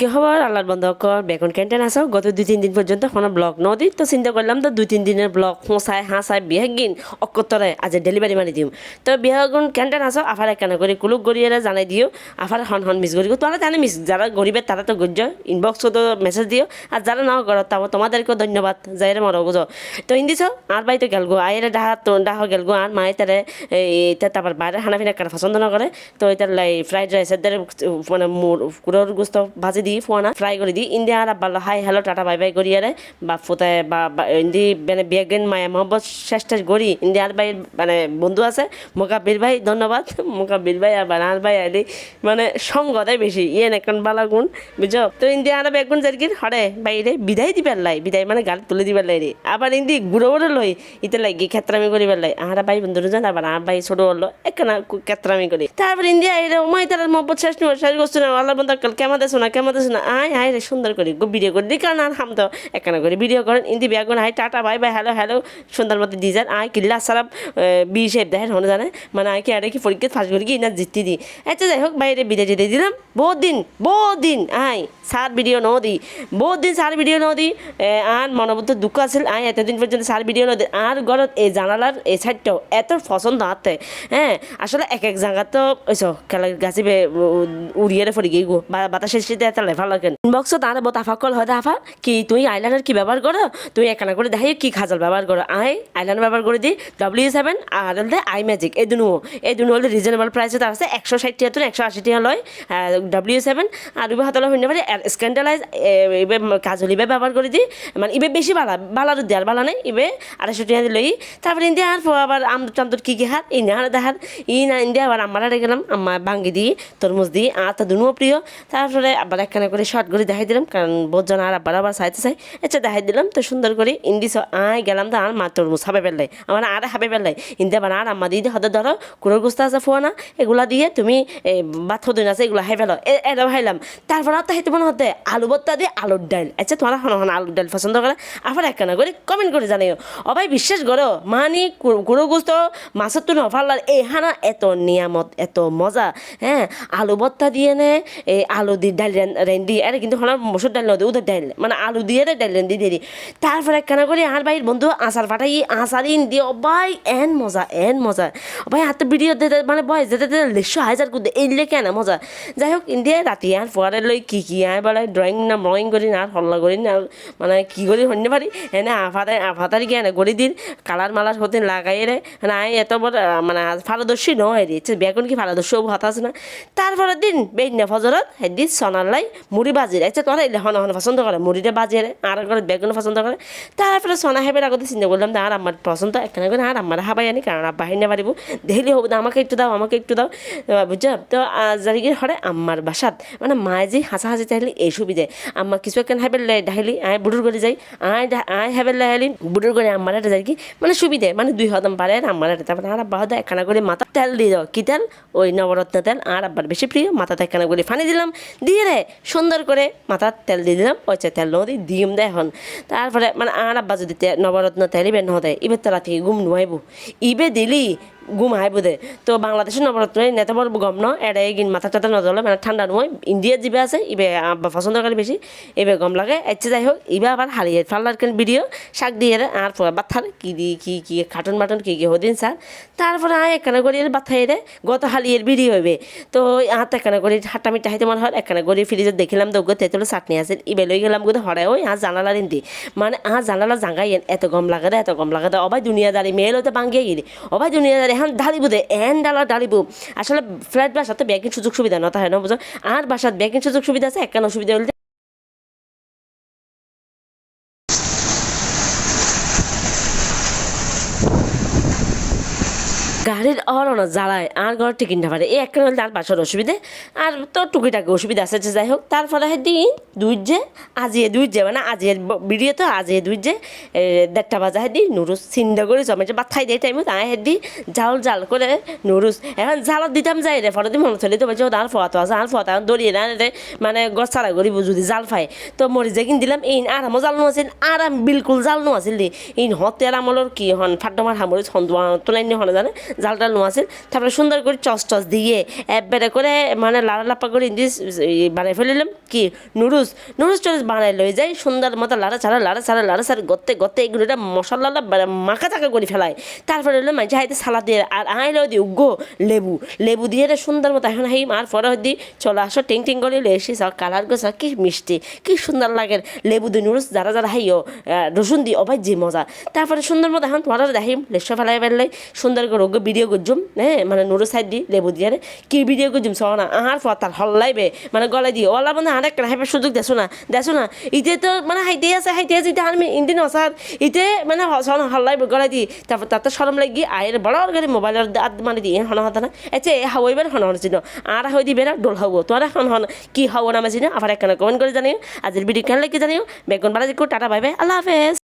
কি খবর আল্লাহর বন্ধ কর, বেগুন ক্যান্টেন আসাও গত দুই, তিন দিন পর্যন্ত কোনো ব্লগ নদী। তো চিন্তা করলাম তো দুই, তিন দিনের ব্লগ হোঁচাই, হাঁচাই বিহে গিন অকতরে আজ ডেলিভারি মারি দিম। তো বিহাগুন ক্যান্টেন আসাও আফার একানা করে কুলুক গড়িয়ে জানাই দিও। আফার হন হন মিস গড়ি তোরা জানে মিস যারা গরিবের তারা তো গজ্য ইনবক্স তো মেসেজ দিও। আর যারা নাও করো তাও তোমাদেরকেও ধন্যবাদ। যাইরে মরো বুঝো তো ইন্দিছ আর বাই তো গেলগো আয়ের ডাহা, তো ডাহ গেলগো আর মায়ে তারে এটা তারপর বাইরে খানা পিনা কাটা পছন্দ না করে তো লাই ফ্রাইড রাইসের দ্বারা মানে মোর কুড়োর গুস্ত ভাজি দিই ফোনা ফ্রাই করে দিই ইন্ডিয়া আর আব্বাল hi hello tata, bye bye করি আরে বা ফোতায় বা ইন্দি মানে বেগেন মায়া মোহাম্মদ শেষ টেস গড়ি ইন্ডিয়া আর ভাই মানে বন্ধু আছে মোকাবির ভাই ধন্যবাদ। মোকাবির ভাই আর বানার ভাই আদি মানে সঙ্গ দেয় বেশি ইয়ে এখন বালা গুণ বুঝছ তো ইন্ডিয়া আর বেগুন জারকির হরে বাইরে বিদায় দিবার লাই বিদায় মানে গাল তুলে দিবার লাই রে আবার ইন্দি গুঁড়ো গুঁড়ো লই ইতে লাগি ক্ষেত্রামি করিবার লাই আর ভাই বন্ধু জান আবার আর ভাই ছোট হলো একখানা ক্ষেত্রামি করি তারপর ইন্ডিয়া এর ওমাই তার মহব্বত শেষ নয় শেষ করছে না আল্লাহ বন্ধু কেমন দেছো না কেমন দেছো না আয় আয় রে সুন্দর করে ভিডিও করে দিই। কারণ আর হাম তো একখানা করে ভিডিও করেন ইন্দি বেগুন hi tata bye bye hello hello সুন্দর মতো যান আয় কিল্লা সারাপ বি শেপ দেখেন হনে জানে মানে আয় কি আরে কি পরীক্ষা ফাঁস করি কি না জিতি দি। আচ্ছা যাই হোক বাইরে বিদায় যেতে দিলাম। বহুত দিন বহুত দিন আয় সার ভিডিও ন দি বহুত দিন সার ভিডিও ন দি এ, আর মনোবদ্ধ দুঃখ আছিল আয় এতদিন পর্যন্ত সার ভিডিও ন দি আর ঘরত এই জানালার এই সাইডটাও এত পছন্দ হাতে হ্যাঁ আসলে এক এক জায়গা তো ওইস খেলা গাছি উড়িয়ে ফরি গিয়ে গো বাতাসের সাথে এত লেফা লাগেন ইনবক্স তার বত আফা কল হয় আফা কি তুই আইলাইনার কি ব্যবহার করো? তুই একানা করে দেখাই কি খাজাল ব্যবহার করো। আই আইলাইনার ব্যবহার করে দিই ডাব্লিউ সেভেন আর হলে আই ম্যাজিক এই দুনো। এই দুনো হলে রিজনেবল প্রাইসে তার আছে, একশো ষাট টাকা তো একশো আশি টাকা লয়। ডাব্লিউ সেভেন আর ইবে হাতলে হইতে পারে স্ক্যান্ডালাইজ ইবে কাজল ইবে ব্যবহার করে দিই। মানে ইবে বেশি বালা বালার দেওয়ার বালা নাই, ইবে আড়াইশো টাকা লই। তারপরে ইন্ডিয়া আর আবার আমদুর টামদুর কি কি হাত ই না দেখার ই না ইন্ডিয়া, আবার আমার গেলাম আমার ভাঙ্গি দিই, তরমুজ দিই, আর তো দুনো প্রিয়। তারপরে আবার একখানা করে শর্ট করে দেখাই দিলাম, কারণ বোঝজন আর আবার আবার চাইতে চাই আচ্ছা দেখাই দিলাম, তো সুন্দর করে ইন্দিস, আয় গেলাম তো আর মা তরমুজ হাবে পেলাই আমার আর হাবে পেলাই ইন্দি আবার আর আম্মা দিদি হতে ধরো, কুড়োর গুস্তা আছে ফোনা এগুলা দিয়ে তুমি বাথ দিন আছে, এগুলো হাই ফেলো। এটা হাইলাম। তারপর আর তো হাইতে মনে হতে, আলু ভর্তা দিয়ে আলুর ডাল। আচ্ছা তোমার হন হন আলুর ডাল পছন্দ করে? আবার একখানা করে কমেন্ট করে জানাইও অবাই বিশ্বাস করো, মানি কুড়ো গুস্ত, মাছের তুলে অফারলার এই হানা এত নিয়ামত, এত মজা হ্যাঁ? আলু ভর্তা দিয়ে নে এই আলু দিয়ে ডাল রেন্ডি আরে কিন্তু হলার মসুর ডাল নদী ওদের ডাল মানে আলু দিয়ে ডাল রেন্ডি দিয়ে দি তারপরে একখানা করে আর ভাইয়ের বন্ধু আচার পাঠাই আচার ইন দিয়ে, অবাই এন মজা এন মজা। ভাই হাতে ভিডিও দিতে মানে বয় যেতে লেশো হাজার করতে এইলে কেন মজা। যাই হোক ইন্ডিয়া রাতি আর পরে লই কি কি আয় বলে ড্রয়িং না ড্রয়িং করি না আর হল্লা করি না মানে কি করি হইতে পারি এনে আফাতে আফাতারি জ্ঞান গড়ি দিন কালার মালার হতে লাগাই রে আয় এত বড় মানে পারদর্শী নয় রে বেগুন কি পারদর্শী হতা আছে না। তারপরে দিন, বেইনা ফজরত হেদি সনার লাই মুড়ি বাজির আচ্ছা তোরা হন হন পছন্দ করে মুড়িটা বাজিয়ে রে আর করে বেগুন পছন্দ করে তারপরে সোনা হেবের আগতে চিন্তা করলাম আর আমার পছন্দ একখানা করে আর আমার হাবাই আনি কারণ আব্বা হাইনে পারিব দেখলে হবে আমাকে একটু দাও, আমাকে একটু দাও। বুঝছ তো জারিগির হরে আমার বাসাত মানে মায়ে যে হাসা হাসি চাইলে এই সুবিধে আমার কিছু একখান হাইবেল ডাইলি আয় বুড়ুর করে যাই আয় আয় হাইবেল লাইলি বুড়ুর করে আমার একটা যাই কি মানে সুবিধে মানে দুই হদম পারে আর আমার একটা তারপরে আর আব্বা হয়তো একখানা করে মাথা তেল দিয়ে। দাও কি তেল? ওই নবরত্ন তেল। আর আব্বার বেশি প্রিয় মাথাতে একখানা করে ফানি দিলাম। দিয়ে রে সুন্দর করে মাথার তেল দিয়ে দিলাম ওই তেল নদী দিম দেয় এখন। তারপরে মানে আর আব্বা যদি নবরত্ন তেল ইবে নহদে, ইবে তেলা থেকে ঘুম নুয়াইব ইবে দিলি ঘুম হাই বোধে। তো বাংলাদেশের নবরত্ন নেতা বড় গম ন এড়াই গিন মাথা টাথা নজলে মানে ঠান্ডা নয় ইন্ডিয়ার জিবে আছে, ইবে পছন্দ করে বেশি এবে গম লাগে। এচ্ছে যাই হোক, ইবে আবার হারিয়ে ফাল্লার কেন ভিডিও শাক দিয়ে আর বাথার কি দি, কি কি খাটন মাটন কি কি হদিন স্যার তারপরে আয় একখানা করি বাথাই রে গত হালিয়ের ভিডিও হইবে। তো আত একখানা করি হাট্টা মিট্টা হাইতে মনে হয় একখানা করি ফ্রিজে দেখিলাম তো গো তেতুলো চাটনি আছে ইবে লই গেলাম গো হরে ওই আজ জানালা ইন্দি। মানে আজ জানালা জাঙ্গাই এত গম লাগে এত গম লাগে অবাই দুনিয়াদারি মেয়েল হতে বাঙ্গিয়ে গেলি। অবাই দুনিয়াদারি এখন ঢালিব দে, এন ডালা ঢালিব। আসলে ফ্ল্যাট বাসাতে ব্যাংকিং সুযোগ সুবিধা না হয় না বুঝো? আর বাসাত ব্যাংকিং সুযোগ সুবিধা আছে একখান অসুবিধা হলে গাড়ির অরণ জ্বালায়, আর ঘর টিকিট না পারে। এই একটা হলে তার বাসার অসুবিধে? আর তো টুকিটাকি অসুবিধা আছে যে যাই হোক। তারপরে দিন, দুই যে আজিয়ে দুই যে মানে আজিয়ে ভিডিও তো আজিয়ে দুই যে দেড়টা বাজা হেদি নুরুস চিন্তা করে জমাইছে ভাত খাই দেয় টাইমত আয় হেদি জাল জাল করে নুরুস। এখন জালত দিতাম যাই রে দিয়ে মনে চলে তো বলছে আর ফোয়াতো আছে, আর ফোয়াতো দড়িয়ে না রে মানে গছ চারা করি যদি জাল পাই তো মরি যে কিন দিলাম এই আরামও জাল নো আছিল, আরাম বিলকুল জাল নো আছিল দি এই হতে আমলৰ কি হন ফাটমাৰ সামৰি ছন্দোৱা তোলাই নি হনে, জানে? জাল চালটা নোয়াছিল তারপরে সুন্দর করে চস টস দিয়ে একবারে করে মানে লাড়া লাপা করে ইন্দি বানাই ফেলিলাম। কি? নুডলস। নুডলস টুডলস বানাই লই যাই, সুন্দর মতো লাড়া ছাড়া লাড়া ছাড়া লাড়া ছাড়া, গত্তে গত্তে এগুলো এটা মশলা মাখা চাকা করে ফেলায়। তারপরে হলো মাঝে হাইতে সালাদ দিয়ে, আর আই লো দিই উগ্গো, লেবু। লেবু দিয়ে সুন্দর মতো এখন হাই আর পরে দি চলে আসো, টিং টিং করে এসে সব কালার গো সব কি মিষ্টি, কি সুন্দর লাগে। লেবু দিয়ে নুডলস যারা যারা হাইও রসুন দি অবাই যে মজা। তারপরে সুন্দর মতো এখন তোমার দেখিম লেসা ফেলাই ফেললে সুন্দর করে ওকে ভিডিও করছুম হ্যাঁ মানে নুডলস সাইড দি লেবু দিয়ে কি ভিডিও করছুম সহ না আহার পর তার হল্লাইবে মানে গলায় দিয়ে ওলা মানে আরেক হাইবার সুযোগ দেছো না দেছো না, ইতে তো মানে হাইতে আছে হাইতে আছে, ইতে আমি ইন্দিন অসার ইতে মানে সন হল্লাইবে গলায় দি তারপর তাতে সরম লাগি আয়ের বড় করে মোবাইলের আদ মানে দিয়ে হন হতা না এতে হাওয়াইবার হন হন চিনো আর হই দিবে না ডোল হাবো তোরা হন হন, কি হাওয়া নামে চিনো আবার একখানা কমেন্ট করে জানিও আজের ভিডিও কেন লাগে জানিও, বেগুন বালাজি টাটা, বাই বাই, আল্লাহ হাফেজ।